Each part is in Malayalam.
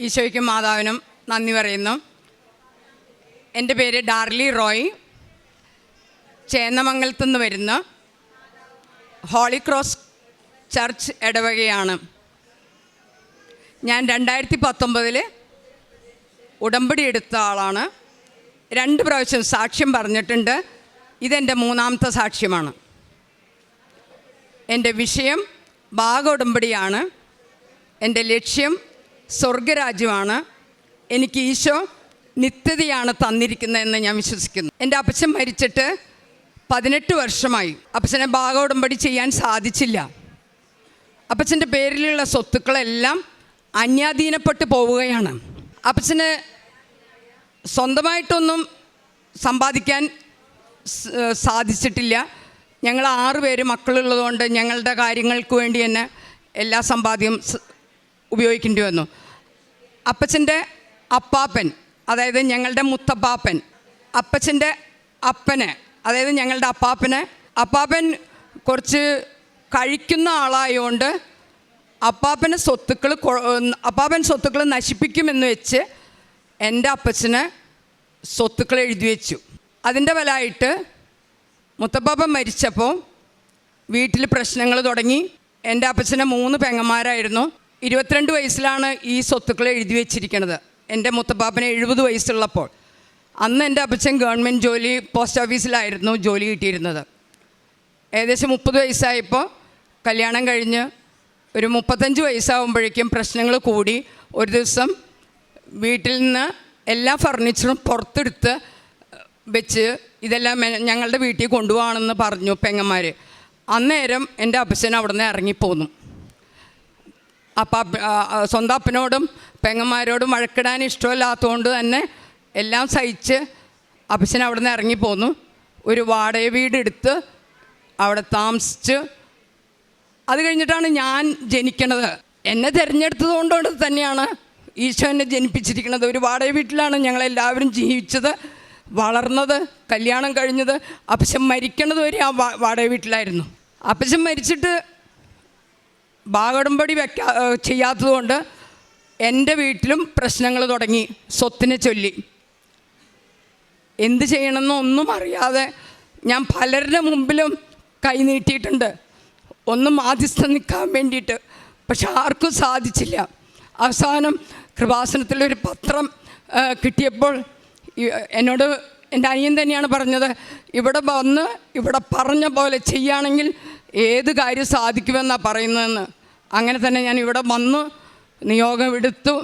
ഈശോയ്ക്കും മാതാവിനും നന്ദി പറയുന്നു. എന്റെ പേര് ഡാർലി റോയ്. ചേന്നമംഗലത്തു നിന്ന് വരുന്ന. ഹോളി ക്രോസ് ചർച്ച് ഇടവകയാണ്. ഞാൻ രണ്ടായിരത്തി പത്തൊമ്പതിൽ ഉടമ്പടി എടുത്ത ആളാണ്. രണ്ട് പ്രാവശ്യം സാക്ഷ്യം പറഞ്ഞിട്ടുണ്ട്. ഇതെന്റെ മൂന്നാമത്തെ സാക്ഷ്യമാണ്. എന്റെ വിഷയം ഭാഗ ഉടമ്പടിയാണ്. എന്റെ ലക്ഷ്യം സ്വർഗരാജ്യമാണ്. എനിക്ക് ഈശോ നിത്യതയാണ് തന്നിരിക്കുന്നതെന്ന് ഞാൻ വിശ്വസിക്കുന്നു. എന്റെ അപ്പച്ചൻ മരിച്ചിട്ട് പതിനെട്ട് വർഷമായി. അപ്പച്ചനെ ഭാഗ ഉടമ്പടി ചെയ്യാൻ സാധിച്ചില്ല. അപ്പച്ചന്റെ പേരിലുള്ള സ്വത്തുക്കളെല്ലാം അന്യാധീനപ്പെട്ട് പോവുകയാണ്. അപ്പച്ചന് സ്വന്തമായിട്ടൊന്നും സമ്പാദിക്കാൻ സാധിച്ചിട്ടില്ല. ഞങ്ങൾ ആറ് പേര് മക്കളുള്ളതുകൊണ്ട് ഞങ്ങളുടെ കാര്യങ്ങൾക്ക് വേണ്ടി തന്നെ എല്ലാ സമ്പാദ്യം ഉപയോഗിക്കേണ്ടി വന്നു. അപ്പച്ചന്റെ അപ്പാപ്പൻ അതായത് ഞങ്ങളുടെ മുത്തപ്പാപ്പൻ. അപ്പച്ചന്റെ അപ്പന് അതായത് ഞങ്ങളുടെ അപ്പാപ്പന്. അപ്പാപ്പൻ കുറച്ച് കഴിക്കുന്ന ആളായതുകൊണ്ട് അപ്പാപ്പന് സ്വത്തുക്കൾ അപ്പാപ്പൻ സ്വത്തുക്കൾ നശിപ്പിക്കുമെന്ന് വെച്ച് എന്റെ അപ്പച്ചന് സ്വത്തുക്കൾ എഴുതി വെച്ചു. അതിന്റെ ഫലമായിട്ട് മുത്തപ്പാപ്പൻ മരിച്ചപ്പോൾ വീട്ടിൽ പ്രശ്നങ്ങൾ തുടങ്ങി. എന്റെ അപ്പച്ചന് മൂന്ന് പെങ്ങന്മാരായിരുന്നു. ഇരുപത്തിരണ്ട് വയസ്സിലാണ് ഈ സ്വത്തുക്കൾ എഴുതി വെച്ചിരിക്കുന്നത്. എന്റെ മുത്തപ്പാപ്പന് എഴുപത് വയസ്സുള്ളപ്പോൾ. അന്ന് എന്റെ അപ്പച്ചൻ ഗവൺമെന്റ് ജോലി പോസ്റ്റ് ഓഫീസിലായിരുന്നു ജോലി കിട്ടിയിരുന്നത്. ഏകദേശം മുപ്പത് വയസ്സായപ്പോൾ കല്യാണം കഴിഞ്ഞ് ഒരു മുപ്പത്തഞ്ച് വയസ്സാകുമ്പോഴേക്കും പ്രശ്നങ്ങൾ കൂടി. ഒരു ദിവസം വീട്ടിൽ നിന്ന് എല്ലാ ഫർണിച്ചറും പുറത്തെടുത്ത് വെച്ച് ഇതെല്ലാം ഞങ്ങളുടെ വീട്ടിൽ കൊണ്ടുപോകണമെന്ന് പറഞ്ഞു പെങ്ങന്മാർ അന്നേരം എന്റെ അപ്പച്ചൻ അവിടെ നിന്ന് ഇറങ്ങിപ്പോന്നു. അപ്പം സ്വന്തം അപ്പനോടും പെങ്ങന്മാരോടും വഴക്കിടാൻ ഇഷ്ടമില്ലാത്തതുകൊണ്ട് തന്നെ എല്ലാം സഹിച്ച് അപ്പച്ചൻ അവിടെ നിന്ന് ഇറങ്ങിപ്പോന്നു. ഒരു വാടക വീടെടുത്ത് അവിടെ താമസിച്ച്. അത് കഴിഞ്ഞിട്ടാണ് ഞാൻ ജനിക്കണത്. എന്നെ തിരഞ്ഞെടുത്തത് കൊണ്ടുകൊണ്ട് തന്നെയാണ് ഈശോ എന്നെ ജനിപ്പിച്ചിരിക്കുന്നത്. ഒരു വാടക വീട്ടിലാണ് ഞങ്ങളെല്ലാവരും ജീവിച്ചത് വളർന്നത് കല്യാണം കഴിഞ്ഞത്. അപ്പച്ചൻ മരിക്കണത് വരെ ആ വാടക വീട്ടിലായിരുന്നു. അപ്പച്ചൻ മരിച്ചിട്ട് ഭാഗടമ്പടി വെക്കാ ചെയ്യാത്തതുകൊണ്ട് എന്റെ വീട്ടിലും പ്രശ്നങ്ങൾ തുടങ്ങി സ്വത്തിനെ ചൊല്ലി. എന്ത് ചെയ്യണമെന്നൊന്നും അറിയാതെ ഞാൻ പലരുടെ മുമ്പിലും കൈ നീട്ടിയിട്ടുണ്ട്. ഒന്നും മാധ്യസ്ഥം നിൽക്കാൻ വേണ്ടിയിട്ട് പക്ഷെ ആർക്കും സാധിച്ചില്ല. അവസാനം കൃപാസനത്തിലൊരു പത്രം കിട്ടിയപ്പോൾ എന്നോട് എന്റെ അനിയൻ തന്നെയാണ് പറഞ്ഞത് ഇവിടെ വന്ന് ഇവിടെ പറഞ്ഞ പോലെ ചെയ്യുകയാണെങ്കിൽ ഏത് കാര്യം സാധിക്കുമെന്നാണ് പറയുന്നതെന്ന്. അങ്ങനെ തന്നെ ഞാൻ ഇവിടെ വന്നു നിയോഗം എടുത്തു.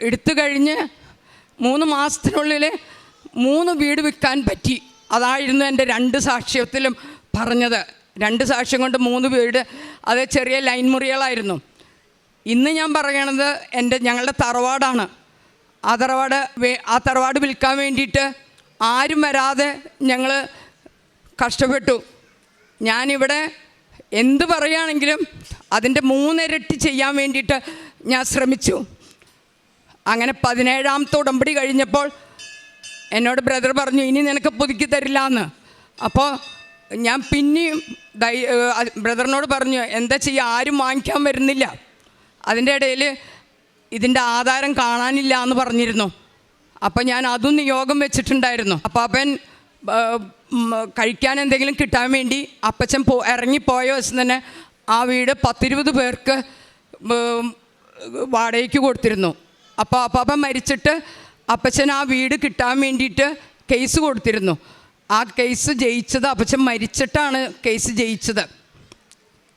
എടുത്തു കഴിഞ്ഞ് മൂന്ന് മാസത്തിനുള്ളിൽ മൂന്ന് വീട് വിൽക്കാൻ പറ്റി. അതായിരുന്നു എന്റെ രണ്ട് സാക്ഷ്യത്തിലും പറഞ്ഞത്. രണ്ട് സാക്ഷ്യം കൊണ്ട് മൂന്ന് വീട് അത് ചെറിയ ലൈൻ മുറികളായിരുന്നു. ഇന്ന് ഞാൻ പറയണത് എന്റെ ഞങ്ങളുടെ തറവാടാണ്. ആ തറവാട് ആ തറവാട് വിൽക്കാൻ വേണ്ടിയിട്ട് ആരും വരാതെ ഞങ്ങൾ കഷ്ടപ്പെട്ടു. ഞാനിവിടെ എന്ത് പറയുകയാണെങ്കിലും അതിന്റെ മൂന്നിരട്ടി ചെയ്യാൻ വേണ്ടിയിട്ട് ഞാൻ ശ്രമിച്ചു. അങ്ങനെ പതിനേഴാമത്തെ ഉടമ്പടി കഴിഞ്ഞപ്പോൾ എന്നോട് ബ്രദർ പറഞ്ഞു ഇനി നിനക്ക് പുതുക്കി തരില്ല എന്ന് അപ്പോൾ ഞാൻ പിന്നെയും ദൈ ബ്രദറിനോട് പറഞ്ഞു എന്താ ചെയ്യുക ആരും വാങ്ങിക്കാൻ വരുന്നില്ല. അതിന്റെ ഇടയിൽ ഇതിന്റെ ആധാരം കാണാനില്ല എന്ന് പറഞ്ഞിരുന്നു. അപ്പോൾ ഞാൻ അതും യോഗം വെച്ചിട്ടുണ്ടായിരുന്നു. അപ്പോൾ അപ്പൻ കഴിക്കാൻ എന്തെങ്കിലും കിട്ടാൻ വേണ്ടി അപ്പച്ചൻ പോ ഇറങ്ങിപ്പോയ ദിവസം തന്നെ ആ വീട് പത്തിരുപത് പേർക്ക് വാടകയ്ക്ക് കൊടുത്തിരുന്നു. അപ്പോൾ അപ്പാപ്പ മരിച്ചിട്ട് അപ്പച്ചൻ ആ വീട് കിട്ടാൻ വേണ്ടിയിട്ട് കേസ് കൊടുത്തിരുന്നു. ആ കേസ് ജയിച്ചത് അപ്പച്ചൻ മരിച്ചിട്ടാണ് കേസ് ജയിച്ചത്.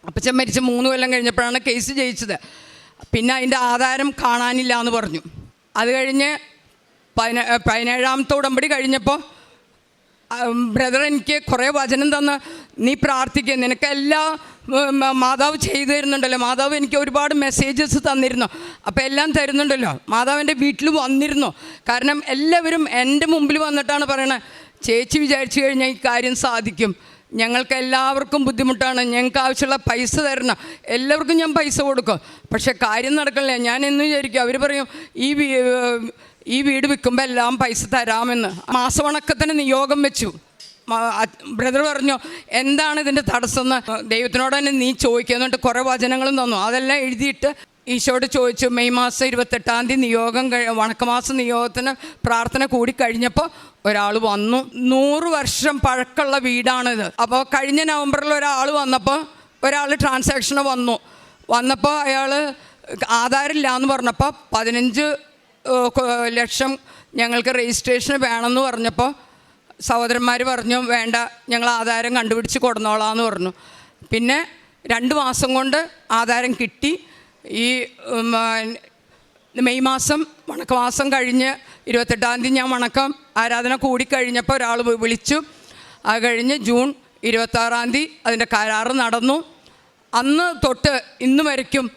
അപ്പച്ചൻ മരിച്ച് മൂന്ന് കൊല്ലം കഴിഞ്ഞപ്പോഴാണ് കേസ് ജയിച്ചത്. പിന്നെ അതിന്റെ ആധാരം കാണാനില്ല എന്ന് പറഞ്ഞു. അത് കഴിഞ്ഞ് പതിന പതിനേഴാമത്തെ ഉടമ്പടി കഴിഞ്ഞപ്പോൾ ബ്രദർ എനിക്ക് കുറേ വചനം തന്ന് നീ പ്രാർത്ഥിക്കുക നിനക്ക് എല്ലാ ഉം, മ- മാതാവ് ചെയ്തു തരുന്നുണ്ടല്ലോ. മാതാവ് എനിക്ക് ഒരുപാട് മെസ്സേജസ് തന്നിരുന്നു. അപ്പോൾ എല്ലാം തരുന്നുണ്ടല്ലോ. മാതാവിന്റെ വീട്ടിൽ വന്നിരുന്നു. കാരണം എല്ലാവരും എന്റെ മുമ്പിൽ വന്നിട്ടാണ് പറയണത് ചേച്ചി വിചാരിച്ചു കഴിഞ്ഞാൽ ഈ കാര്യം സാധിക്കും. ഞങ്ങൾക്ക് എല്ലാവർക്കും ബുദ്ധിമുട്ടാണ്. ഞങ്ങൾക്ക് ആവശ്യമുള്ള പൈസ തരണം. എല്ലാവർക്കും ഞാൻ പൈസ കൊടുക്കും. പക്ഷെ കാര്യം നടക്കണില്ല. ഞാൻ എന്ന് വിചാരിക്കും. അവർ പറയും ഈ ഈ വീട് വിൽക്കുമ്പോൾ എല്ലാം പൈസ തരാമെന്ന്. മാസവണക്കത്തിന് നിയോഗം വെച്ചു. ബ്രദർ പറഞ്ഞു എന്താണ് ഇതിന്റെ തടസ്സം എന്ന് ദൈവത്തിനോട് തന്നെ നീ ചോദിക്കുന്നുണ്ട് കുറേ വചനങ്ങളും തന്നു. അതെല്ലാം എഴുതിയിട്ട് ഈശോട് ചോദിച്ചു മെയ് മാസം ഇരുപത്തെട്ടാം തീയതി നിയോഗം വണക്കമാസം നിയോഗത്തിന് പ്രാർത്ഥന കൂടി കഴിഞ്ഞപ്പോൾ ഒരാൾ വന്നു. നൂറ് വർഷം പഴക്കമുള്ള വീടാണിത്. അപ്പോൾ കഴിഞ്ഞ നവംബറിൽ ഒരാൾ വന്നപ്പോൾ ഒരാൾ ട്രാൻസാക്ഷന് വന്നു. വന്നപ്പോൾ അയാൾ ആധാരമില്ല എന്ന് പറഞ്ഞപ്പോൾ പതിനഞ്ച് ലക്ഷം ഞങ്ങൾക്ക് രജിസ്ട്രേഷന് വേണമെന്ന് പറഞ്ഞപ്പോൾ സഹോദരന്മാർ പറഞ്ഞു വേണ്ട ഞങ്ങൾ ആധാരം കണ്ടുപിടിച്ച് കൊടുന്നോളാന്ന് പറഞ്ഞു. പിന്നെ രണ്ട് മാസം കൊണ്ട് ആധാരം കിട്ടി. ഈ മെയ് മാസം വണക്കമാസം കഴിഞ്ഞ് ഇരുപത്തെട്ടാം തീയതി ഞാൻ വണക്കം ആരാധന കൂടിക്കഴിഞ്ഞപ്പോൾ ഒരാൾ വിളിച്ചു. അത് കഴിഞ്ഞ് ജൂൺ ഇരുപത്താറാം തീയതി അതിന്റെ കരാറ് നടന്നു. അന്ന് തൊട്ട് ഇന്ന് വരയ്ക്കും.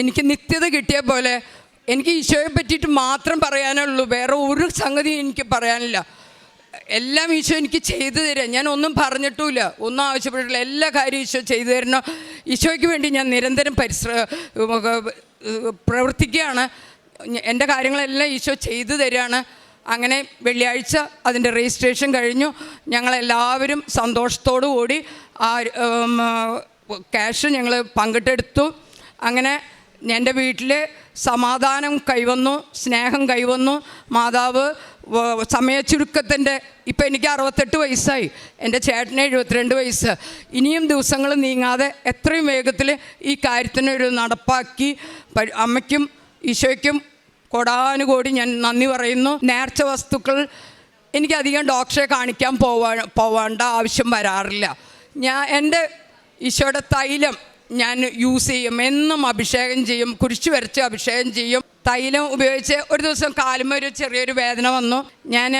എനിക്ക് നിത്യത കിട്ടിയ പോലെ എനിക്ക് ഈശോയെ പറ്റിയിട്ട് മാത്രം പറയാനുള്ളൂ. വേറെ ഒരു സംഗതി എനിക്ക് പറയാനില്ല. എല്ലാം ഈശോ എനിക്ക് ചെയ്തു തരാം ഞാൻ ഒന്നും പറഞ്ഞിട്ടുമില്ല ഒന്നും ആവശ്യപ്പെട്ടിട്ടില്ല. എല്ലാ കാര്യവും ഈശോ ചെയ്തു തരണം ഈശോയ്ക്ക് വേണ്ടി ഞാൻ നിരന്തരം പരിശ്ര പ്രവർത്തിക്കുകയാണ്. എന്റെ കാര്യങ്ങളെല്ലാം ഈശോ ചെയ്തു തരികയാണ് അങ്ങനെ വെള്ളിയാഴ്ച അതിന്റെ രജിസ്ട്രേഷൻ കഴിഞ്ഞു. ഞങ്ങളെല്ലാവരും സന്തോഷത്തോടു കൂടി ആ ക്യാഷ് ഞങ്ങൾ പങ്കിട്ടെടുത്തു. അങ്ങനെ എന്റെ വീട്ടിൽ സമാധാനം കൈവന്നു സ്നേഹം കൈവന്നു. മാതാവ് വ- സമയച്ചുരുക്കത്തിന്റെ ഇപ്പം എനിക്ക് അറുപത്തെട്ട് വയസ്സായി. എന്റെ ചേട്ടന് എഴുപത്തിരണ്ട് വയസ്സ്. ഇനിയും ദിവസങ്ങൾ നീങ്ങാതെ എത്രയും വേഗത്തിൽ ഈ കാര്യത്തിനൊരു നടപ്പാക്കി അമ്മയ്ക്കും ഈശോയ്ക്കും കൊടാനുകൂടി ഞാൻ നന്ദി പറയുന്നു. നേർച്ച വസ്തുക്കൾ എനിക്കധികം ഡോക്ടറെ കാണിക്കാൻ പോവാ പോവേണ്ട ആവശ്യം വരാറില്ല. ഞാൻ എന്റെ ഈശോയുടെ തൈലം ഞാൻ യൂസ് ചെയ്യും. എന്നും അഭിഷേകം ചെയ്യും. കുരിശ് വരച്ച് അഭിഷേകം ചെയ്യും. തൈലം ഉപയോഗിച്ച് ഒരു ദിവസം കാലുമ്പോൾ ഒരു ചെറിയൊരു വേദന വന്നു. ഞാൻ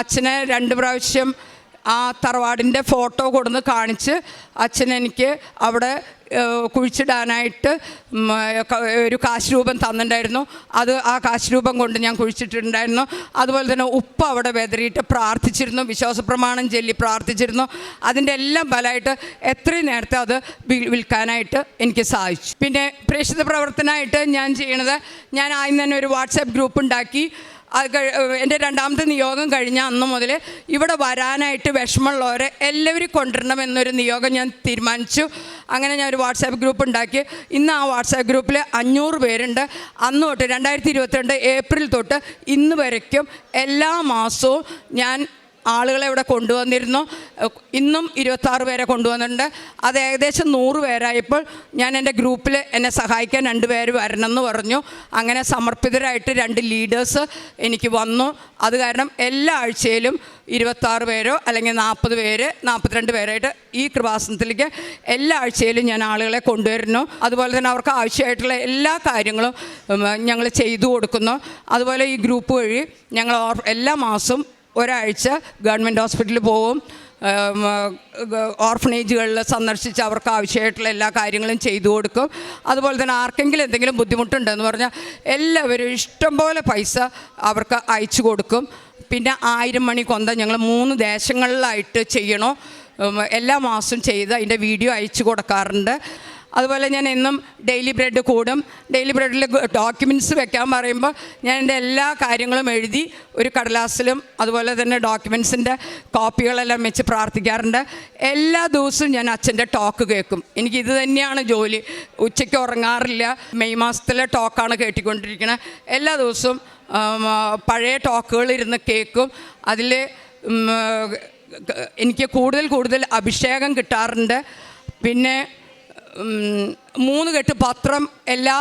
അച്ഛനെ രണ്ട് പ്രാവശ്യം ആ തറവാടിന്റെ ഫോട്ടോ കൊടുന്ന് കാണിച്ച് അച്ഛൻ എനിക്ക് അവിടെ കുഴിച്ചിടാനായിട്ട് ഒരു കാശ് രൂപം തന്നിട്ടുണ്ടായിരുന്നു. അത് ആ കാശ് രൂപം കൊണ്ട് ഞാൻ കുഴിച്ചിട്ടുണ്ടായിരുന്നു അതുപോലെ തന്നെ ഉപ്പ് അവിടെ വെതറിയിട്ട് പ്രാർത്ഥിച്ചിരുന്നു വിശ്വാസ പ്രമാണം ചൊല്ലി പ്രാർത്ഥിച്ചിരുന്നു. അതിന്റെ എല്ലാം ഫലമായിട്ട് എത്രയും നേരത്തെ അത് വിൽക്കാനായിട്ട് എനിക്ക് സാധിച്ചു. പിന്നെ പ്രേക്ഷിത പ്രവർത്തനമായിട്ട് ഞാൻ ചെയ്യണത് ഞാൻ ആദ്യം തന്നെ ഒരു വാട്സാപ്പ് ഗ്രൂപ്പ് ഉണ്ടാക്കി. എന്റെ രണ്ടാമത്തെ നിയോഗം കഴിഞ്ഞ അന്ന് മുതൽ ഇവിടെ വരാനായിട്ട് വിഷമമുള്ളവരെ എല്ലാവരും കൊണ്ടുവരണം എന്നൊരു നിയോഗം ഞാൻ തീരുമാനിച്ചു. അങ്ങനെ ഞാൻ ഒരു വാട്സാപ്പ് ഗ്രൂപ്പ് ഉണ്ടാക്കി. ഇന്ന് ആ വാട്സാപ്പ് ഗ്രൂപ്പിൽ അഞ്ഞൂറ് പേരുണ്ട്. അന്ന് തൊട്ട് രണ്ടായിരത്തി ഇരുപത്തിരണ്ട് ഏപ്രിൽ തൊട്ട് ഇന്ന് വരയ്ക്കും. എല്ലാ മാസവും ഞാൻ ആളുകളെ ഇവിടെ കൊണ്ടുവന്നിരുന്നു. ഇന്നും ഇരുപത്താറ് പേരെ കൊണ്ടുവന്നിട്ടുണ്ട്. അത് ഏകദേശം നൂറ് പേരായപ്പോൾ ഞാൻ എന്റെ ഗ്രൂപ്പിൽ എന്നെ സഹായിക്കാൻ രണ്ട് പേര് വരണമെന്ന് പറഞ്ഞു. അങ്ങനെ സമർപ്പിതരായിട്ട് രണ്ട് ലീഡേഴ്സ് എനിക്ക് വന്നു. അത് കാരണം എല്ലാ ആഴ്ചയിലും ഇരുപത്താറ് പേരോ അല്ലെങ്കിൽ നാൽപ്പത് പേര് നാൽപ്പത്തിരണ്ട് പേരായിട്ട് ഈ കൃപാസനത്തിലേക്ക് എല്ലാ ആഴ്ചയിലും ഞാൻ ആളുകളെ കൊണ്ടുവരുന്നു. അതുപോലെ തന്നെ അവർക്ക് ആവശ്യമായിട്ടുള്ള എല്ലാ കാര്യങ്ങളും ഞങ്ങൾ ചെയ്തു കൊടുക്കുന്നു. അതുപോലെ ഈ ഗ്രൂപ്പ് വഴി ഞങ്ങൾ എല്ലാ മാസവും ഒരാഴ്ച ഗവൺമെന്റ് ഹോസ്പിറ്റലിൽ ഗ- ഓർഫനേജുകളിൽ സന്ദർശിച്ച് അവർക്ക് ആവശ്യമായിട്ടുള്ള എല്ലാ കാര്യങ്ങളും ചെയ്തു കൊടുക്കും. അതുപോലെ തന്നെ ആർക്കെങ്കിലും എന്തെങ്കിലും ബുദ്ധിമുട്ടുണ്ടെന്ന് പറഞ്ഞാൽ എല്ലാവരും ഇഷ്ടംപോലെ പൈസ അവർക്ക് അയച്ചു കൊടുക്കും. പിന്നെ ആയിരം മണി കൊന്ത ഞങ്ങൾ മൂന്ന് ദേശങ്ങളിലായിട്ട് ചെയ്യണോ എല്ലാ മാസവും ചെയ്ത് അതിന്റെ വീഡിയോ അയച്ചു കൊടുക്കാറുണ്ട്. അതുപോലെ ഞാൻ എന്നും ഡെയിലി ബ്രെഡ് കൂടും. ഡെയിലി ബ്രെഡിൽ ഡോക്യുമെന്റ്സ് വെക്കാൻ പറയുമ്പോൾ ഞാൻ എന്റെ എല്ലാ കാര്യങ്ങളും എഴുതി ഒരു കടലാസിലും അതുപോലെ തന്നെ ഡോക്യുമെൻസിന്റെ കോപ്പികളെല്ലാം വെച്ച് പ്രാർത്ഥിക്കാറുണ്ട്. എല്ലാ ദിവസവും ഞാൻ അച്ഛന്റെ ടോക്ക് കേൾക്കും. എനിക്ക് ഇത് തന്നെയാണ് ജോലി. ഉച്ചയ്ക്ക് ഉറങ്ങാറില്ല. മെയ് മാസത്തിലെ ടോക്കാണ് കേട്ടിക്കൊണ്ടിരിക്കുന്നത് എല്ലാ ദിവസവും പഴയ ടോക്കുകൾ ഇരുന്ന് കേൾക്കും. അതിൽ എനിക്ക് കൂടുതൽ കൂടുതൽ അഭിഷേകം കിട്ടാറുണ്ട്. പിന്നെ മൂന്ന് കെട്ട് പത്രം എല്ലാ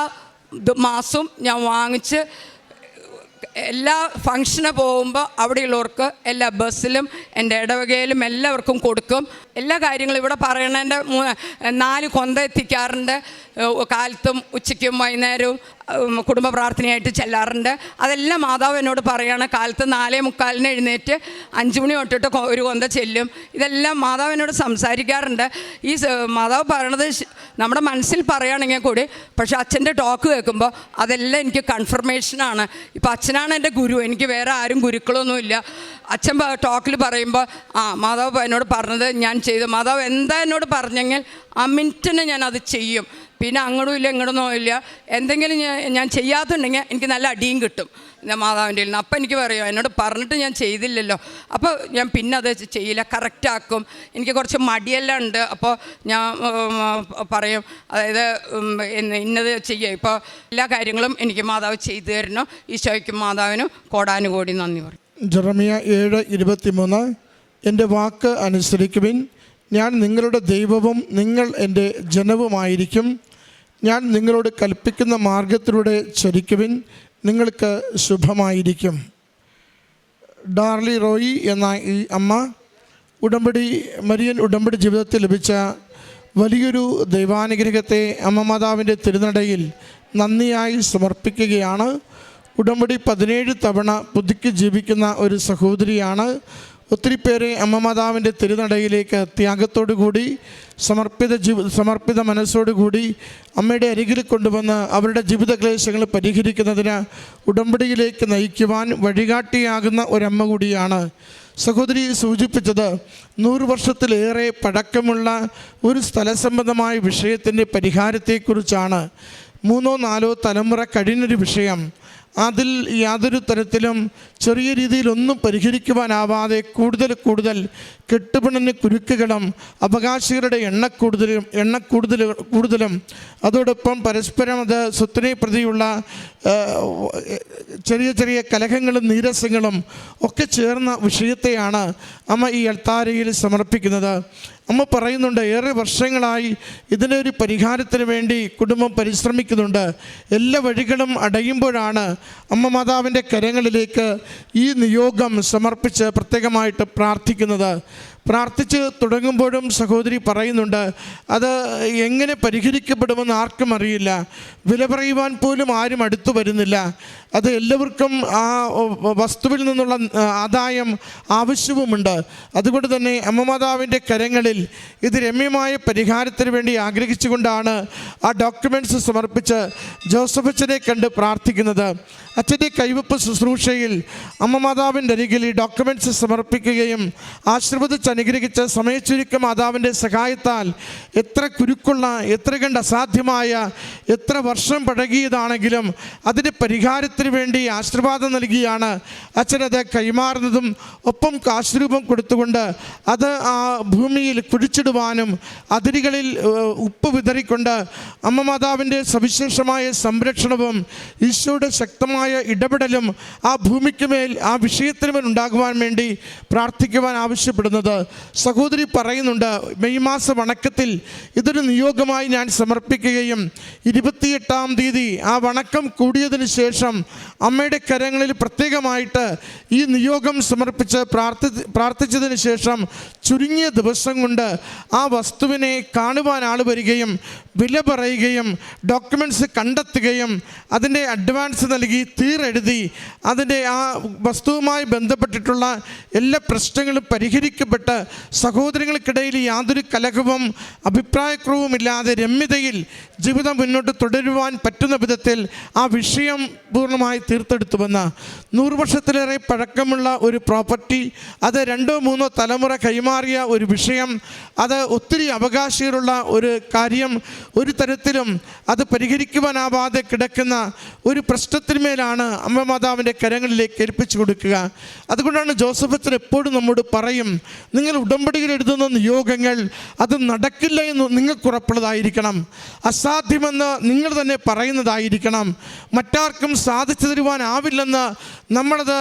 മാസവും ഞാൻ വാങ്ങിച്ച് എല്ലാ ഫങ്ഷന് പോകുമ്പോൾ അവിടെയുള്ളവർക്ക് എല്ലാ ബസ്സിലും എന്റെ ഇടവകയിലും എല്ലാവർക്കും കൊടുക്കും. എല്ലാ കാര്യങ്ങളും ഇവിടെ പറയണതിന്റെ മൂന്ന് നാല് കൊന്ത എത്തിക്കാറുണ്ട്. കാലത്തും ഉച്ചയ്ക്കും വൈകുന്നേരവും കുടുംബ പ്രാർത്ഥനയായിട്ട് ചെല്ലാറുണ്ട്. അതെല്ലാം മാതാവ് എന്നോട് പറയാണ്. കാലത്ത് നാലേ മുക്കാലിന് എഴുന്നേറ്റ് അഞ്ച് മണി തൊട്ടിട്ട് ഒരു കൊന്ത ചെല്ലും. ഇതെല്ലാം മാതാവ് എന്നോട് സംസാരിക്കാറുണ്ട്. ഈ മാതാവ് പറയണത് നമ്മുടെ മനസ്സിൽ പറയുകയാണെങ്കിൽ കൂടി പക്ഷെ അച്ഛന്റെ ടോക്ക് കേൾക്കുമ്പോൾ അതെല്ലാം എനിക്ക് കൺഫർമേഷനാണ് ഇപ്പോൾ അച്ഛനാണ് എന്റെ ഗുരു. എനിക്ക് വേറെ ആരും ഗുരുക്കളൊന്നുമില്ല അച്ഛൻ ടോക്കിൽ പറയുമ്പോൾ ആ മാതാവ് എന്നോട് പറഞ്ഞത് ഞാൻ ചെയ്തു. മാതാവ് എന്താ എന്നോട് പറഞ്ഞെങ്കിൽ ആ മിനിറ്റിന് ഞാൻ അത് ചെയ്യും. പിന്നെ അങ്ങോട്ടും ഇല്ല ഇങ്ങോട്ടൊന്നും ഇല്ല. എന്തെങ്കിലും ഞാൻ ചെയ്യാത്തുണ്ടെങ്കിൽ എനിക്ക് നല്ല അടിയും കിട്ടും. ഞാൻ മാതാവിന്റെ നിന്ന്. അപ്പം എനിക്ക് പറയും എന്നോട് പറഞ്ഞിട്ട് ഞാൻ ചെയ്തില്ലല്ലോ. അപ്പോൾ ഞാൻ പിന്നെ അത് ചെയ്യില്ല കറക്റ്റാക്കും എനിക്ക് കുറച്ച് മടിയെല്ലാം ഉണ്ട്. അപ്പോൾ ഞാൻ പറയും അതായത് ഇന്നത് ചെയ്യുക ഇപ്പോൾ എല്ലാ കാര്യങ്ങളും എനിക്ക് മാതാവ് ചെയ്തു തരണം ഈശോയ്ക്കും മാതാവിനും കോടാനുകോടി നന്ദി പറയും. ജെറമിയ ഏഴ് ഇരുപത്തിമൂന്ന്. എന്റെ വാക്ക് അനുസരിക്കുവിൻ. ഞാൻ നിങ്ങളുടെ ദൈവവും നിങ്ങൾ എന്റെ ജനവുമായിരിക്കും. ഞാൻ നിങ്ങളോട് കൽപ്പിക്കുന്ന മാർഗത്തിലൂടെ ചരിക്കുവിൻ. നിങ്ങൾക്ക് ശുഭമായിരിക്കും. ഡാർലി റോയി എന്ന ഈ അമ്മ ഉടമ്പടി മരിയൻ ഉടമ്പടി ജീവിതത്തിൽ ലഭിച്ച വലിയൊരു ദൈവാനുഗ്രഹത്തെ അമ്മ മാതാവിന്റെ തിരുനടയിൽ നന്ദിയായി സമർപ്പിക്കുകയാണ്. ഉടമ്പടി പതിനേഴ് തവണ പുതുക്കി ജീവിക്കുന്ന ഒരു സഹോദരിയാണ് ഒത്തിരി പേരെ അമ്മമാതാവിന്റെ തിരുനടയിലേക്ക് ത്യാഗത്തോടു കൂടി സമർപ്പിത ജീവ സമർപ്പിത മനസ്സോടുകൂടി അമ്മയുടെ അരികിൽ കൊണ്ടുവന്ന് അവരുടെ ജീവിത ക്ലേശങ്ങൾ പരിഹരിക്കുന്നതിന് ഉടമ്പടിയിലേക്ക് നയിക്കുവാൻ വഴികാട്ടിയാകുന്ന ഒരമ്മ കൂടിയാണ്. സഹോദരി സൂചിപ്പിച്ചത് നൂറ് വർഷത്തിലേറെ പഴക്കമുള്ള ഒരു സ്ഥലസംബന്ധമായ വിഷയത്തിന്റെ പരിഹാരത്തെക്കുറിച്ചാണ്. മൂന്നോ നാലോ തലമുറ കഴിഞ്ഞൊരു വിഷയം. അതിൽ യാതൊരു തരത്തിലും ചെറിയ രീതിയിലൊന്നും പരിഹരിക്കുവാനാവാതെ കൂടുതൽ കൂടുതൽ കെട്ടുപിണന് കുരുക്കുകളും അവകാശികളുടെ എണ്ണക്കൂടുതലും എണ്ണക്കൂടുതൽ കൂടുതലും അതോടൊപ്പം പരസ്പരം അത് സ്വത്തിനെ പ്രതിയുള്ള ചെറിയ ചെറിയ കലഹങ്ങളും നീരസങ്ങളും ഒക്കെ ചേർന്ന വിഷയത്തെയാണ് അമ്മ ഈ അൾത്താരയിൽ സമർപ്പിക്കുന്നത്. അമ്മ പറയുന്നുണ്ട് ഏറെ വർഷങ്ങളായി ഇതിന്റെ ഒരു പരിഹാരത്തിന് വേണ്ടി കുടുംബം പരിശ്രമിക്കുന്നുണ്ട്. എല്ലാ വഴികളും അടയുമ്പോഴാണ് അമ്മ മാതാവിന്റെ കരങ്ങളിലേക്ക് ഈ നിയോഗം സമർപ്പിച്ച് പ്രത്യേകമായിട്ട് പ്രാർത്ഥിക്കുന്നത്. പ്രാർത്ഥിച്ച് തുടങ്ങുമ്പോഴും സഹോദരി പറയുന്നുണ്ട് അത് എങ്ങനെ പരിഹരിക്കപ്പെടുമെന്ന് ആർക്കും അറിയില്ല. വില പറയുവാൻ പോലും ആരും അടുത്തു വരുന്നില്ല. അത് എല്ലാവർക്കും ആ വസ്തുവിൽ നിന്നുള്ള ആദായം ആവശ്യവുമുണ്ട്. അതുകൊണ്ട് തന്നെ അമ്മമാതാവിന്റെ കരങ്ങളിൽ ഇത് രമ്യമായ പരിഹാരത്തിന് വേണ്ടി ആഗ്രഹിച്ചുകൊണ്ടാണ് ആ ഡോക്യുമെന്റ്സ് സമർപ്പിച്ച് ജോസഫ് അച്ഛനെ കണ്ട് പ്രാർത്ഥിക്കുന്നത്. അച്ഛന്റെ കൈവപ്പ് ശുശ്രൂഷയിൽ അമ്മമാതാവിന്റെ അരികിൽ ഈ ഡോക്യുമെന്റ്സ് സമർപ്പിക്കുകയും ആശീർവദിച്ച് അനുഗ്രഹിച്ച സമയച്ചുരുക്കം മാതാവിന്റെ സഹായത്താൽ എത്ര കുരുക്കുള്ള എത്ര കണ്ട അസാധ്യമായ എത്ര വർഷം പഴകിയതാണെങ്കിലും അതിന് പരിഹാരത്തിന് വേണ്ടി ആശീർവാദം നൽകിയാണ് അച്ഛനത് കൈമാറുന്നതും ഒപ്പം കാശുരൂപം കൊടുത്തുകൊണ്ട് അത് ആ ഭൂമിയിൽ കുഴിച്ചിടുവാനും അതിരുകളിൽ ഉപ്പ് വിതറിക്കൊണ്ട് അമ്മ മാതാവിന്റെ സവിശേഷമായ സംരക്ഷണവും ഈശോയുടെ ശക്തമായ ഇടപെടലും ആ ഭൂമിക്ക് മേൽ ആ വിഷയത്തിന് മേൽ ഉണ്ടാകുവാൻ വേണ്ടി പ്രാർത്ഥിക്കുവാൻ ആവശ്യപ്പെടുന്നത്. സഹോദരി പറയുന്നുണ്ട് മെയ് മാസ വണക്കത്തിൽ ഇതൊരു നിയോഗമായി ഞാൻ സമർപ്പിക്കുകയും ഇരുപത്തിയെട്ടാം തീയതി ആ വണക്കം കൂടിയതിന് ശേഷം അമ്മയുടെ കരങ്ങളിൽ പ്രത്യേകമായിട്ട് ഈ നിയോഗം സമർപ്പിച്ച് പ്രാർത്ഥി പ്രാർത്ഥിച്ചതിന് ശേഷം ചുരുങ്ങിയ ദിവസം കൊണ്ട് ആ വസ്തുവിനെ കാണുവാൻ ആൾ വരികയും വില പറയുകയും ഡോക്യുമെന്റ്സ് കണ്ടെത്തുകയും അതിന്റെ അഡ്വാൻസ് നൽകി തീരെഴുതി അതിന്റെ ആ വസ്തുവുമായി ബന്ധപ്പെട്ടിട്ടുള്ള എല്ലാ പ്രശ്നങ്ങളും പരിഹരിക്കപ്പെട്ട്. സഹോദരങ്ങൾക്കിടയിൽ യാതൊരു കലഹവും അഭിപ്രായക്കുറവുമില്ലാതെ രമ്യതയിൽ ജീവിതം മുന്നോട്ട് തുടരുവാൻ പറ്റുന്ന വിധത്തിൽ ആ വിഷയം പൂർണമായി തീർത്തെടുത്തുവെന്ന് നൂറ് വർഷത്തിലേറെ പഴക്കമുള്ള ഒരു പ്രോപ്പർട്ടി അത് രണ്ടോ മൂന്നോ തലമുറ കൈമാറിയ ഒരു വിഷയം അത് ഒത്തിരി അവകാശികളുള്ള ഒരു കാര്യം ഒരു തരത്തിലും അത് പരിഹരിക്കുവാനാവാതെ കിടക്കുന്ന ഒരു പ്രശ്നത്തിന്മേലാണ് അമ്മമാതാവിന്റെ കരങ്ങളിലേക്ക് ഏൽപ്പിച്ചു കൊടുക്കുക. അതുകൊണ്ടാണ് ജോസഫ് എപ്പോഴും നമ്മോട് പറയും നിങ്ങൾ ഉടമ്പടിയിൽ എഴുതുന്ന നിയോഗങ്ങൾ അത് നടക്കില്ല എന്ന് നിങ്ങൾക്ക് ഉറപ്പുള്ളതായിരിക്കണം അസാധ്യമെന്ന് നിങ്ങൾ തന്നെ പറയുന്നതായിരിക്കണം. മറ്റാർക്കും സാധിച്ചു തരുവാനാവില്ലെന്ന് നമ്മളത്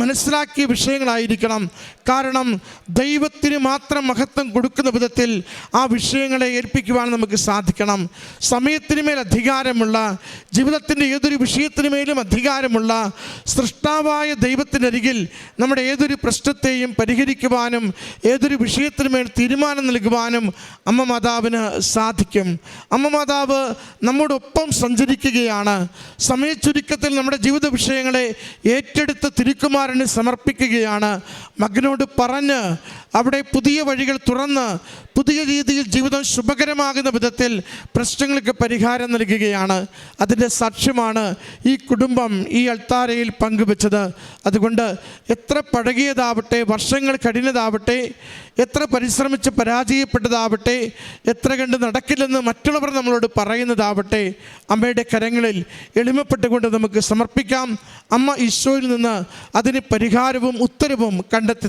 മനസ്സിലാക്കിയ വിഷയങ്ങളായിരിക്കണം. കാരണം ദൈവത്തിന് മാത്രം മഹത്വം കൊടുക്കുന്ന വിധത്തിൽ ആ വിഷയങ്ങളെ ഏൽപ്പിക്കുവാൻ നമുക്ക് സാധിക്കണം. സമയത്തിന് മേൽ അധികാരമുള്ള ജീവിതത്തിന്റെ ഏതൊരു വിഷയത്തിന് മേലും അധികാരമുള്ള സൃഷ്ടാവായ ദൈവത്തിനരികിൽ നമ്മുടെ ഏതൊരു പ്രശ്നത്തെയും പരിഹരിക്കുവാനും ഏതൊരു വിഷയത്തിന് മേൽ തീരുമാനം നൽകുവാനും അമ്മ മാതാവിന് സാധിക്കും. അമ്മ മാതാവ് നമ്മോടൊപ്പം സഞ്ചരിക്കുകയാണ്. സമയച്ചുരുക്കത്തിൽ നമ്മുടെ ജീവിത വിഷയങ്ങളെ ഏറ്റെടുത്ത് തിരുക്കുമാരന് സമർപ്പിക്കുകയാണ്. മകനോട് പറഞ്ഞ് അവിടെ പുതിയ വഴികൾ തുറന്ന് പുതിയ രീതിയിൽ ജീവിതം ശുഭകരമാകുന്ന വിധത്തിൽ പ്രശ്നങ്ങൾക്ക് പരിഹാരം നൽകുകയാണ്. അതിന്റെ സാക്ഷ്യമാണ് ഈ കുടുംബം ഈ അൾത്താരയിൽ പങ്കുവെച്ചത്. അതുകൊണ്ട് എത്ര പഴകിയതാവട്ടെ വർഷങ്ങൾ കഴിഞ്ഞതാവട്ടെ എത്ര പരിശ്രമിച്ച് പരാജയപ്പെട്ടതാവട്ടെ എത്ര കണ്ട് നടക്കില്ലെന്ന് മറ്റുള്ളവർ നമ്മളോട് പറയുന്നതാവട്ടെ അമ്മയുടെ കരങ്ങളിൽ എളിമപ്പെട്ടുകൊണ്ട് നമുക്ക് സമർപ്പിക്കാം. അമ്മ ഈശോയിൽ നിന്ന് അതിന് പരിഹാരവും ഉത്തരവും കണ്ടെത്തി